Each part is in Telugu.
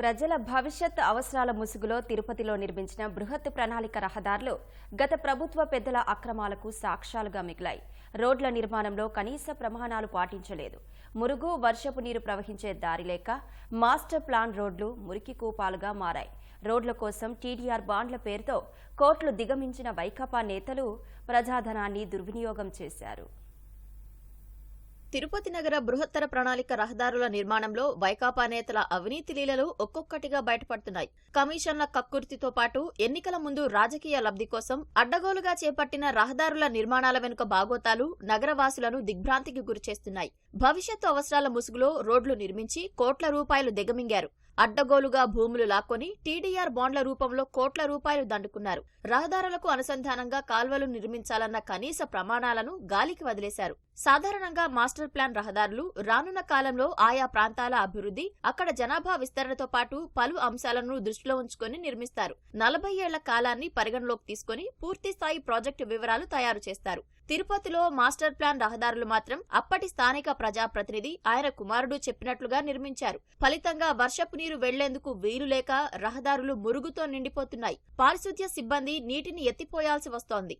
ప్రజల భవిష్యత్ అవసరాల ముసుగులో తిరుపతిలో నిర్మించిన బృహత్ ప్రణాళిక రహదారులు గత ప్రభుత్వ పెద్దల అక్రమాలకు సాక్ష్యాలుగా మిగిలాయి. రోడ్ల నిర్మాణంలో కనీస ప్రమాణాలు పాటించలేదు. మురుగు వర్షపు నీరు ప్రవహించే దారి లేక మాస్టర్ ప్లాన్ రోడ్లు మురికి కూపాలుగా మారాయి. రోడ్ల కోసం టీడీఆర్ బాండ్ల పేరుతో కోట్లు దిగమించిన వైకాపా నేతలు ప్రజాధనాన్ని దుర్వినియోగం చేశారు. తిరుపతి నగర బృహత్తర ప్రణాళిక రహదారుల నిర్మాణంలో వైకాపా నేతల అవినీతి లీలలు ఒక్కొక్కటిగా బయటపడుతున్నాయి. కమిషన్ల కక్కుర్తితో పాటు ఎన్నికల ముందు రాజకీయ లబ్ధి కోసం అడ్డగోలుగా చేపట్టిన రహదారుల నిర్మాణాల వెనుక బాగోతాలు నగరవాసులను దిగ్భ్రాంతికి గురిచేస్తున్నాయి. భవిష్యత్తు అవసరాల ముసుగులో రోడ్లు నిర్మించి కోట్ల రూపాయలు దిగమింగారు. అడ్డగోలుగా భూములు లాక్కొని టీడీఆర్ బాండ్ల రూపంలో కోట్ల రూపాయలు దండుకున్నారు. రహదారులకు అనుసంధానంగా కాల్వలు నిర్మించాలన్న కనీస ప్రమాణాలను గాలికి వదిలేశారు. సాధారణంగా మాస్టర్ ప్లాన్ రహదారులు రానున్న కాలంలో ఆయా ప్రాంతాల అభివృద్ధి అక్కడ జనాభా విస్తరణతో పాటు పలు అంశాలను దృష్టిలో ఉంచుకొని నిర్మిస్తారు. నలభై ఏళ్ళ కాలాన్ని పరిగణలోకి తీసుకొని పూర్తిస్థాయి ప్రాజెక్టు వివరాలు తయారు చేస్తారు. తిరుపతిలో మాస్టర్ ప్లాన్ రహదారులు మాత్రం అప్పటి స్థానిక ప్రజాప్రతినిధి ఆయన కుమారుడు చెప్పినట్లుగా నిర్మించారు. ఫలితంగా వర్షపు నీరు వెళ్ళేందుకు వీలు లేక రహదారులు మురుగుతో నిండిపోతున్నాయి. పారిశుద్ధ్య సిబ్బంది నీటిని ఎత్తిపోయాల్సి వస్తోంది.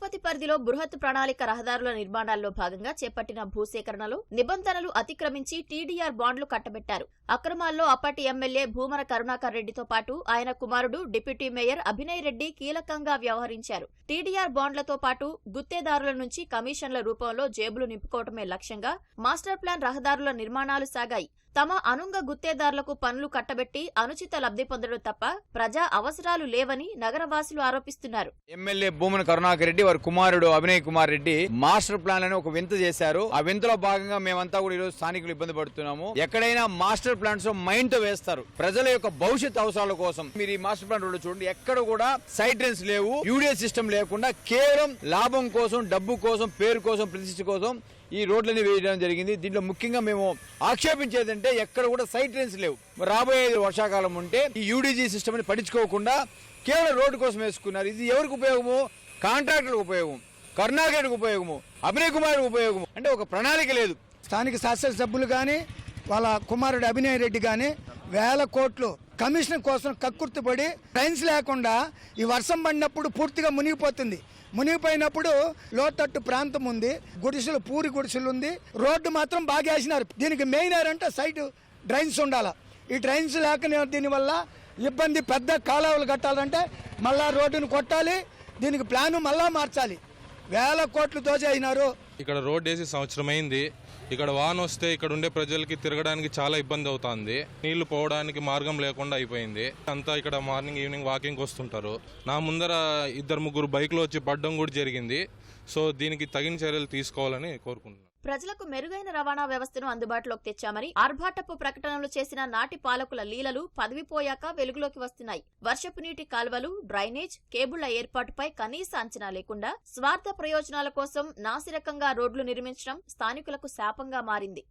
తిరుపతి పరిధిలో బృహత్ ప్రణాళిక రహదారుల నిర్మాణాల్లో భాగంగా చేపట్టిన భూసేకరణలో నిబంధనలు అతిక్రమించి టీడీఆర్ బాండ్లు కట్టబెట్టారు. అక్రమాల్లో అప్పటి ఎమ్మెల్యే భూమన కరుణాకర్ రెడ్డితో పాటు ఆయన కుమారుడు డిప్యూటీ మేయర్ అభినయ్ రెడ్డి కీలకంగా వ్యవహరించారు. టీడీఆర్ బాండ్లతో పాటు గుత్తేదారుల నుంచి కమిషన్ల రూపంలో జేబులు నింపుకోవటమే లక్ష్యంగా మాస్టర్ ప్లాన్ రహదారుల నిర్మాణాలు సాగాయి. తమ అనుంగ గుత్తేదారులకు పనులు కట్టబెట్టి అనుచిత లబ్ధి పొందడం తప్ప ప్రజా అవసరాలు లేవని నగరవాసులు ఆరోపిస్తున్నారు. ఎమ్మెల్యే భూమన కరుణాకర్ రెడ్డి వారి కుమారుడు అభినయ్ కుమార్ రెడ్డి మాస్టర్ ప్లాన్ అని ఒక వింత చేశారు. ఆ వింతలో భాగంగా మేమంతా కూడా ఈరోజు స్థానికులు ఇబ్బంది పడుతున్నాము. ఎక్కడైనా మాస్టర్ ప్లాన్స్ మైండ్తో వేస్తారు. ప్రజల యొక్క భవిష్యత్ అవసరాల కోసం. మీరు ఈ మాస్టర్ ప్లాన్ రోడ్డు చూడండి. ఎక్కడ కూడా సైడ్ డ్రైన్స్ లేవు. యూడిఎస్ సిస్టమ్ లేకుండా కేవలం లాభం కోసం డబ్బు కోసం పేరు కోసం ప్రతిష్ట కోసం ఈ రోడ్లని వేయడం జరిగింది. దీంట్లో ముఖ్యంగా మేము ఆక్షేపించేదంటే ఎక్కడ కూడా సైట్ ట్రైన్స్ లేవు. రాబోయే వర్షాకాలం ఉంటే ఈ యూడీజీ సిస్టమ్ని పట్టించుకోకుండా కేవలం రోడ్డు కోసం వేసుకున్నారు. ఇది ఎవరికి ఉపయోగము? కాంట్రాక్టర్లకు ఉపయోగం కరుణాకర్కి ఉపయోగము. అభినయ్ కుమార్కి ఉపయోగము. అంటే ఒక ప్రణాళిక లేదు. స్థానిక శాసనసభ్యులు కానీ వాళ్ళ కుమారుడు అభినయ్ రెడ్డి కానీ వేల కోట్లు కమిషన్ కోసం కక్కుర్తిపడి ట్రైన్స్ లేకుండా ఈ వర్షం పడినప్పుడు పూర్తిగా మునిగిపోతుంది. మునిగిపోయినప్పుడు లోతట్టు ప్రాంతం ఉంది. గుడిసెలు పూరి గుడిసెలు ఉంది. రోడ్డు మాత్రం బాగా వేసినారు. దీనికి మెయిన్ అంటే సైడ్ డ్రైన్స్ ఉండాలి. ఈ డ్రైన్స్ లేక దీనివల్ల ఇబ్బంది పెద్ద కాలువలు కట్టాలంటే మళ్ళా రోడ్డును కొట్టాలి. దీనికి ప్లాను మళ్ళా మార్చాలి. వేల కోట్లు దోచేసినారు. ఇక్కడ రోడ్ వేసి సంవత్సరమైంది ఇక్కడ వాన వస్తే ఇక్కడ ఉండే ప్రజలకి తిరగడానికి చాలా ఇబ్బంది అవుతుంది. నీళ్ళు పోవడానికి మార్గం లేకుండా అయిపోయింది. అంతా ఇక్కడ మార్నింగ్ ఈవినింగ్ వాకింగ్ వస్తుంటారు. నా ముందర ఇద్దరు ముగ్గురు బైక్లో వచ్చి పడడం కూడా జరిగింది. సో దీనికి తగిన చర్యలు తీసుకోవాలని కోరుకుంటున్నాను. ప్రజలకు మెరుగైన రవాణా వ్యవస్థను అందుబాటులోకి తెచ్చామని ఆర్భాటపు ప్రకటనలు చేసిన నాటి పాలకుల లీలలు పదవిపోయాక వెలుగులోకి వస్తున్నాయి. వర్షపు నీటి కాల్వలు డ్రైనేజ్ కేబుళ్ళ ఏర్పాటుపై కనీస అంచనా లేకుండా స్వార్థ ప్రయోజనాల కోసం నాసిరకంగా రోడ్లు నిర్మించడం స్థానికులకు శాపంగా మారింది.